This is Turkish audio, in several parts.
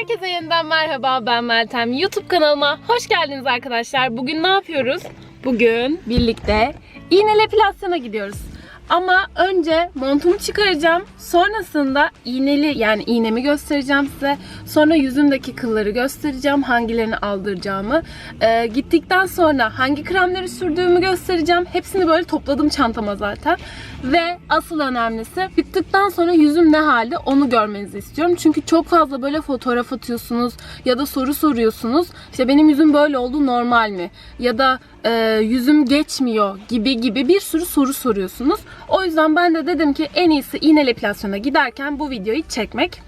Herkese yeniden merhaba ben Meltem. YouTube kanalıma hoş geldiniz arkadaşlar. Bugün ne yapıyoruz? Bugün birlikte iğneli epilasyona gidiyoruz. Ama önce montumu çıkaracağım. Sonrasında iğneli yani iğnemi göstereceğim size. Sonra yüzümdeki kılları göstereceğim. Hangilerini aldıracağımı. Ee, gittikten sonra hangi kremleri sürdüğümü göstereceğim. Hepsini böyle topladım çantama zaten. Ve asıl önemlisi bittikten sonra yüzüm ne halde onu görmenizi istiyorum. Çünkü çok fazla böyle fotoğraf atıyorsunuz ya da soru soruyorsunuz. İşte benim yüzüm böyle oldu normal mi? Ya da e, yüzüm geçmiyor gibi gibi bir sürü soru soruyorsunuz. O yüzden ben de dedim ki en iyisi iğneli epilasyona giderken bu videoyu çekmek.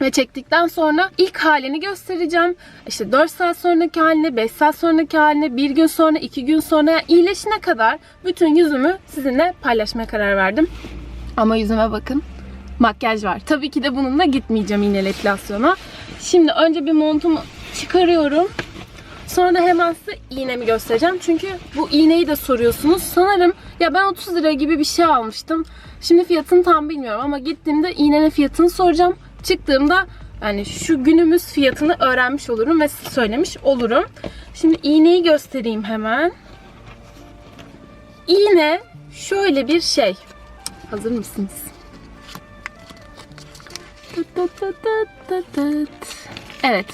Ve çektikten sonra ilk halini göstereceğim. İşte 4 saat sonraki halini, 5 saat sonraki halini, 1 gün sonra, 2 gün sonra yani iyileşene kadar bütün yüzümü sizinle paylaşmaya karar verdim. Ama yüzüme bakın. Makyaj var. Tabii ki de bununla gitmeyeceğim iğneli epilasyona. Şimdi önce bir montumu çıkarıyorum. Sonra hemen size iğnemi göstereceğim. Çünkü bu iğneyi de soruyorsunuz. Sanırım ya ben 30 lira gibi bir şey almıştım. Şimdi fiyatını tam bilmiyorum ama gittiğimde iğnenin fiyatını soracağım. Çıktığımda yani şu günümüz fiyatını öğrenmiş olurum ve söylemiş olurum. Şimdi iğneyi göstereyim hemen. İğne şöyle bir şey. Hazır mısınız? Evet.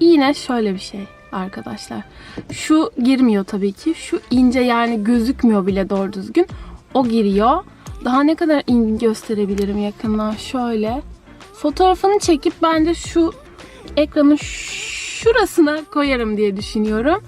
İğne şöyle bir şey arkadaşlar. Şu girmiyor tabii ki. Şu ince yani gözükmüyor bile doğru düzgün. O giriyor. Daha ne kadar in gösterebilirim yakından şöyle. Fotoğrafını çekip ben de şu ekranın şurasına koyarım diye düşünüyorum.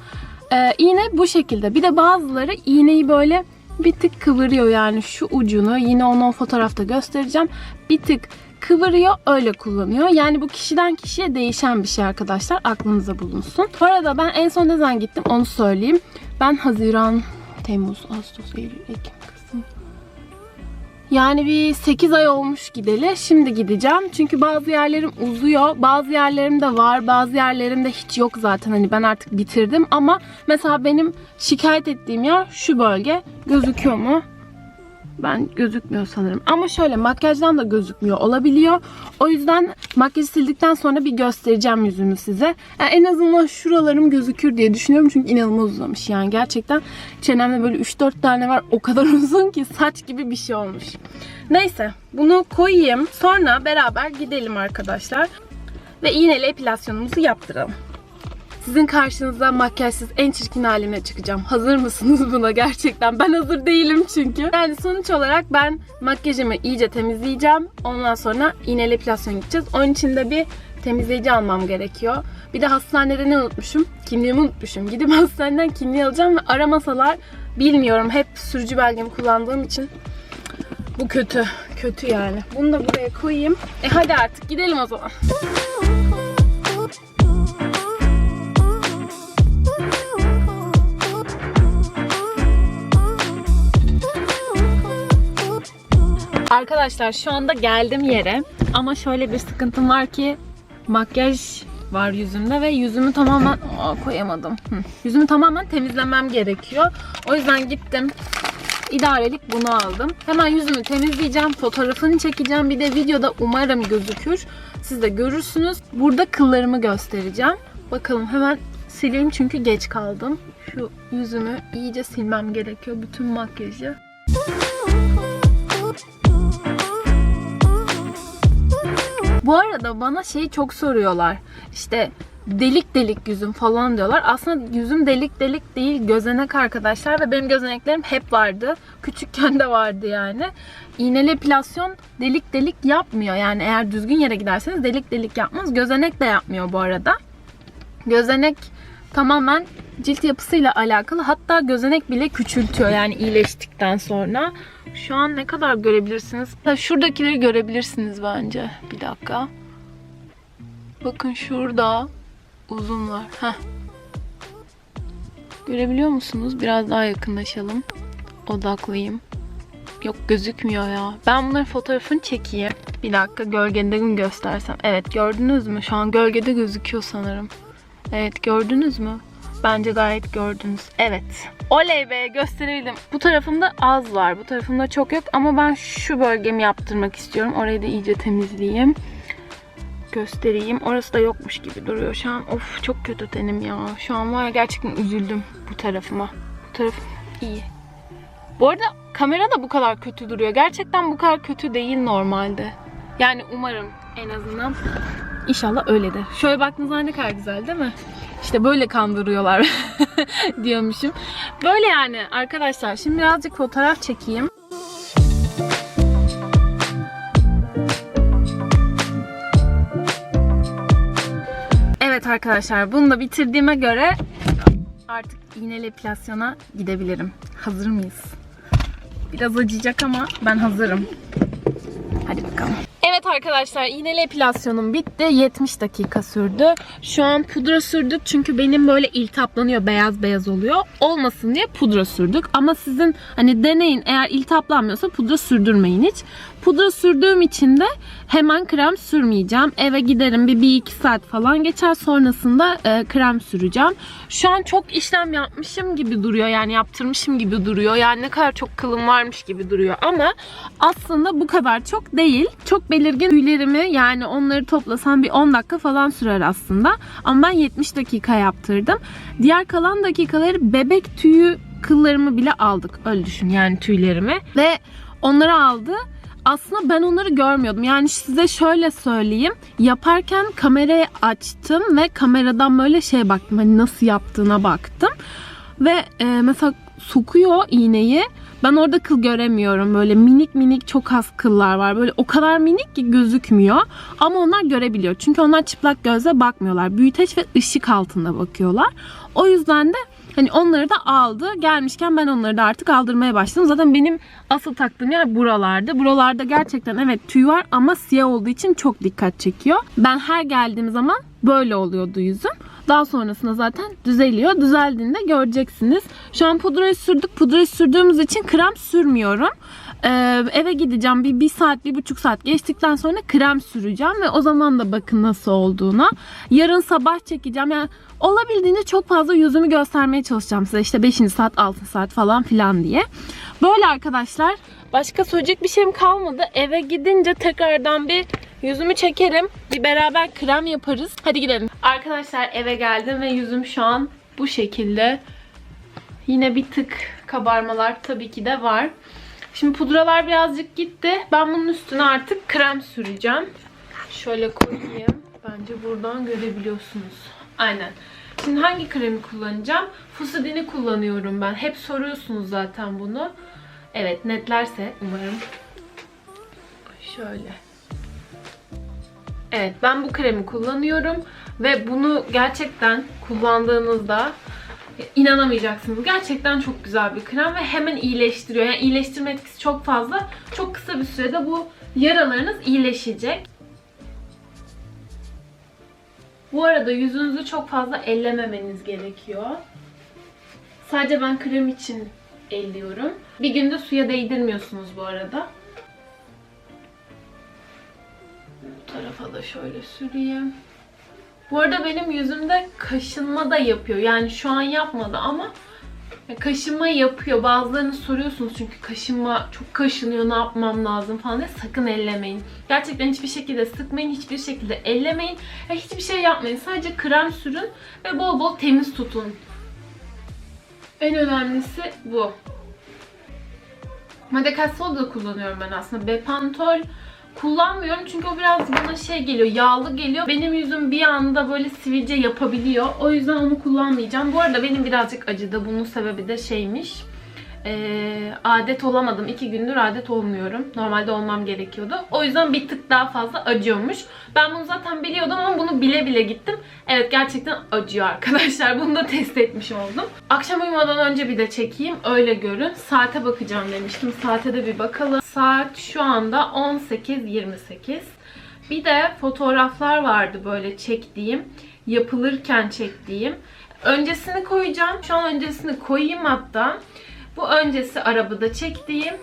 Ee, iğne bu şekilde. Bir de bazıları iğneyi böyle bir tık kıvırıyor yani şu ucunu. Yine onu o fotoğrafta göstereceğim. Bir tık kıvırıyor öyle kullanıyor. Yani bu kişiden kişiye değişen bir şey arkadaşlar. Aklınıza bulunsun. Bu arada ben en son ne zaman gittim onu söyleyeyim. Ben Haziran, Temmuz, Ağustos, Eylül, Ekim, Kasım. Yani bir 8 ay olmuş gideli. Şimdi gideceğim. Çünkü bazı yerlerim uzuyor. Bazı yerlerimde var. Bazı yerlerimde hiç yok zaten. Hani ben artık bitirdim. Ama mesela benim şikayet ettiğim yer şu bölge. Gözüküyor mu? Ben gözükmüyor sanırım. Ama şöyle makyajdan da gözükmüyor olabiliyor. O yüzden makyajı sildikten sonra bir göstereceğim yüzümü size. Yani en azından şuralarım gözükür diye düşünüyorum. Çünkü inanılmaz uzamış. Yani gerçekten çenemde böyle 3-4 tane var. O kadar uzun ki saç gibi bir şey olmuş. Neyse bunu koyayım. Sonra beraber gidelim arkadaşlar. Ve iğneli epilasyonumuzu yaptıralım. Sizin karşınıza makyajsız en çirkin haline çıkacağım. Hazır mısınız buna gerçekten? Ben hazır değilim çünkü. Yani sonuç olarak ben makyajımı iyice temizleyeceğim. Ondan sonra iğneli epilasyon gideceğiz. Onun için de bir temizleyici almam gerekiyor. Bir de hastanede ne unutmuşum? Kimliğimi unutmuşum. Gidip hastaneden kimliği alacağım ve aramasalar bilmiyorum. Hep sürücü belgemi kullandığım için bu kötü. Kötü yani. Bunu da buraya koyayım. E hadi artık gidelim o zaman. Arkadaşlar şu anda geldim yere ama şöyle bir sıkıntım var ki makyaj var yüzümde ve yüzümü tamamen Aa, koyamadım. Yüzümü tamamen temizlemem gerekiyor. O yüzden gittim. İdarelik bunu aldım. Hemen yüzümü temizleyeceğim. Fotoğrafını çekeceğim. Bir de videoda umarım gözükür. Siz de görürsünüz. Burada kıllarımı göstereceğim. Bakalım hemen sileyim çünkü geç kaldım. Şu yüzümü iyice silmem gerekiyor. Bütün makyajı. Bu arada bana şeyi çok soruyorlar. İşte delik delik yüzüm falan diyorlar. Aslında yüzüm delik delik değil gözenek arkadaşlar ve benim gözeneklerim hep vardı. Küçükken de vardı yani. İğneli epilasyon delik delik yapmıyor. Yani eğer düzgün yere giderseniz delik delik yapmaz. Gözenek de yapmıyor bu arada. Gözenek tamamen cilt yapısıyla alakalı. Hatta gözenek bile küçültüyor yani iyileştikten sonra. Şu an ne kadar görebilirsiniz? Şuradakileri görebilirsiniz bence. Bir dakika. Bakın şurada uzun var. Heh. Görebiliyor musunuz? Biraz daha yakınlaşalım. Odaklayayım. Yok gözükmüyor ya. Ben bunların fotoğrafını çekeyim. Bir dakika gölgede mi göstersem? Evet gördünüz mü? Şu an gölgede gözüküyor sanırım. Evet gördünüz mü? Bence gayet gördünüz. Evet. Oley be gösterebildim. Bu tarafımda az var. Bu tarafımda çok yok. Ama ben şu bölgemi yaptırmak istiyorum. Orayı da iyice temizleyeyim. göstereyim. Orası da yokmuş gibi duruyor şu an. Of çok kötü tenim ya. Şu an var ya gerçekten üzüldüm bu tarafıma. Bu taraf iyi. Bu arada kamera da bu kadar kötü duruyor. Gerçekten bu kadar kötü değil normalde. Yani umarım en azından İnşallah öyledir. Şöyle baktığınızda ne kadar güzel değil mi? İşte böyle kandırıyorlar diyormuşum. Böyle yani arkadaşlar. Şimdi birazcık fotoğraf çekeyim. Evet arkadaşlar bunu da bitirdiğime göre artık iğneli epilasyona gidebilirim. Hazır mıyız? Biraz acıyacak ama ben hazırım. Hadi bakalım. Evet arkadaşlar iğneli epilasyonum bitti. 70 dakika sürdü. Şu an pudra sürdük çünkü benim böyle iltihaplanıyor beyaz beyaz oluyor. Olmasın diye pudra sürdük. Ama sizin hani deneyin eğer iltihaplanmıyorsa pudra sürdürmeyin hiç. Pudra sürdüğüm için de hemen krem sürmeyeceğim. Eve giderim bir, bir iki saat falan geçer. Sonrasında e, krem süreceğim. Şu an çok işlem yapmışım gibi duruyor. Yani yaptırmışım gibi duruyor. Yani ne kadar çok kılım varmış gibi duruyor. Ama aslında bu kadar çok değil. Çok belirgin tüylerimi yani onları toplasam bir 10 dakika falan sürer aslında. Ama ben 70 dakika yaptırdım. Diğer kalan dakikaları bebek tüyü kıllarımı bile aldık. Öyle düşün yani tüylerimi. Ve onları aldı. Aslında ben onları görmüyordum. Yani size şöyle söyleyeyim. Yaparken kamerayı açtım ve kameradan böyle şey baktım. Hani nasıl yaptığına baktım. Ve e, mesela sokuyor iğneyi. Ben orada kıl göremiyorum. Böyle minik minik çok az kıllar var. Böyle o kadar minik ki gözükmüyor. Ama onlar görebiliyor. Çünkü onlar çıplak gözle bakmıyorlar. Büyüteç ve ışık altında bakıyorlar. O yüzden de hani onları da aldı. Gelmişken ben onları da artık aldırmaya başladım. Zaten benim asıl taktığım yer buralarda. Buralarda gerçekten evet tüy var ama siyah olduğu için çok dikkat çekiyor. Ben her geldiğim zaman böyle oluyordu yüzüm. Daha sonrasında zaten düzeliyor. Düzeldiğinde göreceksiniz. Şu an pudrayı sürdük. Pudrayı sürdüğümüz için krem sürmüyorum. Ee, eve gideceğim. Bir, bir saat, bir buçuk saat geçtikten sonra krem süreceğim. Ve o zaman da bakın nasıl olduğuna. Yarın sabah çekeceğim. Yani olabildiğince çok fazla yüzümü göstermeye çalışacağım size. İşte 5. saat, 6. saat falan filan diye. Böyle arkadaşlar. Başka söyleyecek bir şeyim kalmadı. Eve gidince tekrardan bir yüzümü çekerim. Bir beraber krem yaparız. Hadi gidelim. Arkadaşlar eve geldim ve yüzüm şu an bu şekilde. Yine bir tık kabarmalar tabii ki de var. Şimdi pudralar birazcık gitti. Ben bunun üstüne artık krem süreceğim. Şöyle koyayım. Bence buradan görebiliyorsunuz. Aynen. Şimdi hangi kremi kullanacağım? Fusidini kullanıyorum ben. Hep soruyorsunuz zaten bunu. Evet netlerse umarım. Şöyle. Evet ben bu kremi kullanıyorum. Ve bunu gerçekten kullandığınızda inanamayacaksınız. Gerçekten çok güzel bir krem ve hemen iyileştiriyor. Yani iyileştirme etkisi çok fazla. Çok kısa bir sürede bu yaralarınız iyileşecek. Bu arada yüzünüzü çok fazla ellememeniz gerekiyor. Sadece ben krem için elliyorum. Bir günde suya değdirmiyorsunuz bu arada. Bu tarafa da şöyle süreyim. Bu arada benim yüzümde kaşınma da yapıyor. Yani şu an yapmadı ama kaşınma yapıyor. Bazılarını soruyorsunuz çünkü kaşınma çok kaşınıyor ne yapmam lazım falan diye sakın ellemeyin. Gerçekten hiçbir şekilde sıkmayın, hiçbir şekilde ellemeyin. Ya hiçbir şey yapmayın. Sadece krem sürün ve bol bol temiz tutun. En önemlisi bu. Madekassol da kullanıyorum ben aslında. Bepantol kullanmıyorum çünkü o biraz bana şey geliyor, yağlı geliyor. Benim yüzüm bir anda böyle sivilce yapabiliyor. O yüzden onu kullanmayacağım. Bu arada benim birazcık acıdı. Bunun sebebi de şeymiş. Ee, adet olamadım. iki gündür adet olmuyorum. Normalde olmam gerekiyordu. O yüzden bir tık daha fazla acıyormuş. Ben bunu zaten biliyordum ama bunu bile bile gittim. Evet gerçekten acıyor arkadaşlar. Bunu da test etmiş oldum. Akşam uyumadan önce bir de çekeyim. Öyle görün. Saate bakacağım demiştim. Saate de bir bakalım. Saat şu anda 18.28. Bir de fotoğraflar vardı böyle çektiğim. Yapılırken çektiğim. Öncesini koyacağım. Şu an öncesini koyayım hatta. Bu öncesi arabada çektiğim.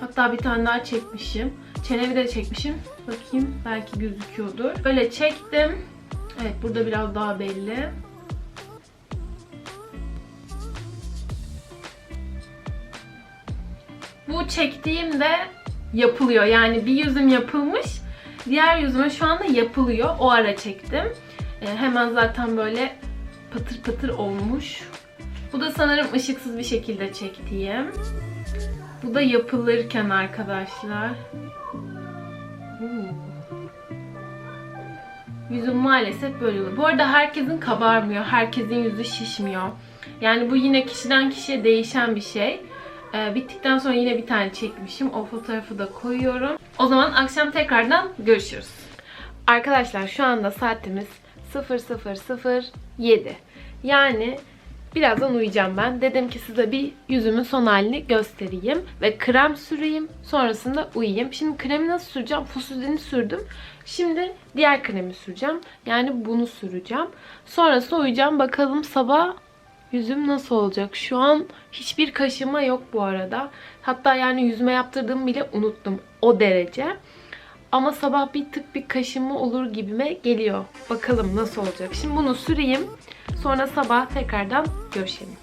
Hatta bir tane daha çekmişim. Çenemi de çekmişim. Bakayım belki gözüküyordur. Böyle çektim. Evet burada biraz daha belli. Bu çektiğimde yapılıyor. Yani bir yüzüm yapılmış. Diğer yüzüme şu anda yapılıyor. O ara çektim. Ee, hemen zaten böyle patır patır olmuş. Bu da sanırım ışıksız bir şekilde çektiğim. Bu da yapılırken arkadaşlar. Yüzüm maalesef böyle oluyor. Bu arada herkesin kabarmıyor. Herkesin yüzü şişmiyor. Yani bu yine kişiden kişiye değişen bir şey. Ee, bittikten sonra yine bir tane çekmişim. O fotoğrafı da koyuyorum. O zaman akşam tekrardan görüşürüz. Arkadaşlar şu anda saatimiz 0007. Yani birazdan uyuyacağım ben. Dedim ki size bir yüzümün son halini göstereyim. Ve krem süreyim. Sonrasında uyuyayım. Şimdi kremi nasıl süreceğim? Fosuzini sürdüm. Şimdi diğer kremi süreceğim. Yani bunu süreceğim. Sonrasında uyuyacağım. Bakalım sabah yüzüm nasıl olacak? Şu an hiçbir kaşıma yok bu arada. Hatta yani yüzüme yaptırdığımı bile unuttum. O derece. Ama sabah bir tık bir kaşınma olur gibime geliyor. Bakalım nasıl olacak. Şimdi bunu süreyim. Sonra sabah tekrardan görüşelim.